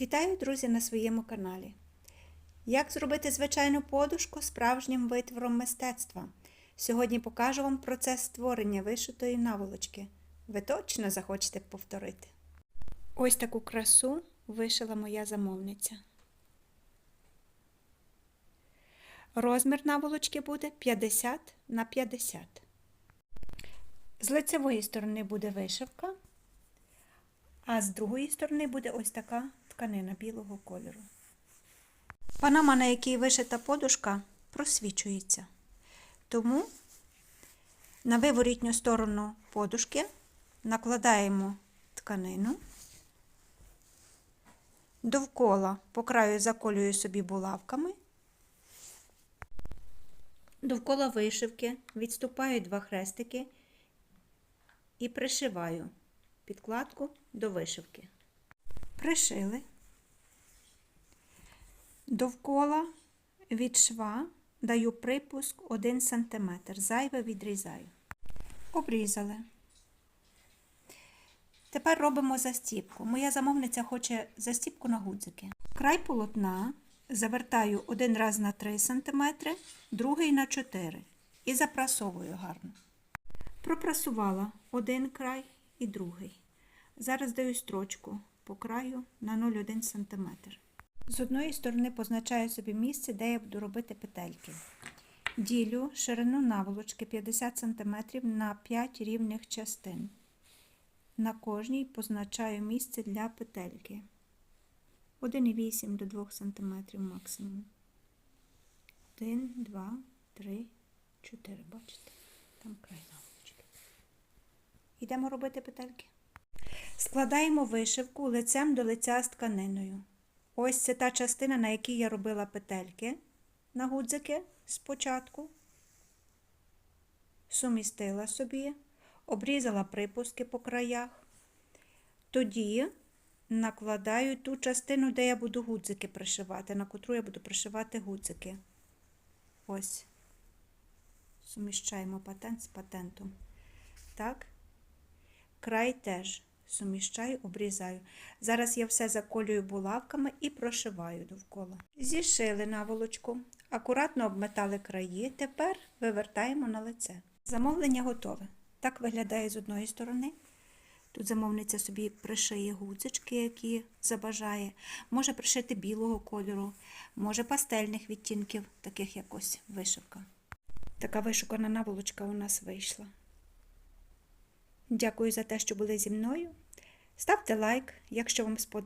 Вітаю, друзі, на своєму каналі. Як зробити звичайну подушку справжнім витвором мистецтва? Сьогодні покажу вам процес створення вишитої наволочки. Ви точно захочете повторити. Ось таку красу вишила моя замовниця. Розмір наволочки буде 50 на 50. З лицевої сторони буде вишивка, а з другої сторони буде ось така тканина білого кольору. Панама, на якій вишита подушка, просвічується. Тому на виворітню сторону подушки накладаємо тканину, довкола по краю заколюю собі булавками, довкола вишивки відступаю два хрестики і пришиваю підкладку до вишивки. Пришили довкола від шва даю припуск 1 см, зайве відрізаю. Обрізали. Тепер робимо застіпку. Моя замовниця хоче застіпку на гудзики. Край полотна завертаю один раз на 3 см, другий на 4 і запрасовую гарно. Пропрасувала один край і другий. Зараз даю строчку по краю на 0,1 см. З одної сторони позначаю собі місце, де я буду робити петельки. Ділю ширину наволочки 50 см на 5 рівних частин. На кожній позначаю місце для петельки. 1,8 до 2 см максимум. 1, 2, 3, 4. Бачите? Там край наволочки. Йдемо робити петельки. Складаємо вишивку лицем до лиця з тканиною. Ось це та частина, на якій я робила петельки на гудзики спочатку. Сумістила собі, обрізала припуски по краях. Тоді накладаю ту частину, де я буду гудзики пришивати, на котру я буду пришивати гудзики. Ось. Суміщаємо патент з патентом. Так. Край теж суміщаю, обрізаю. Зараз я все заколюю булавками і прошиваю довкола. Зішили наволочку, акуратно обметали краї, тепер вивертаємо на лице. Замовлення готове. Так виглядає з одної сторони. Тут замовниця собі пришиє гудзички, які забажає. Може пришити білого кольору, може пастельних відтінків, таких як ось вишивка. Така вишукана наволочка у нас вийшла. Дякую за те, що були зі мною. Ставте лайк, якщо вам сподобалося.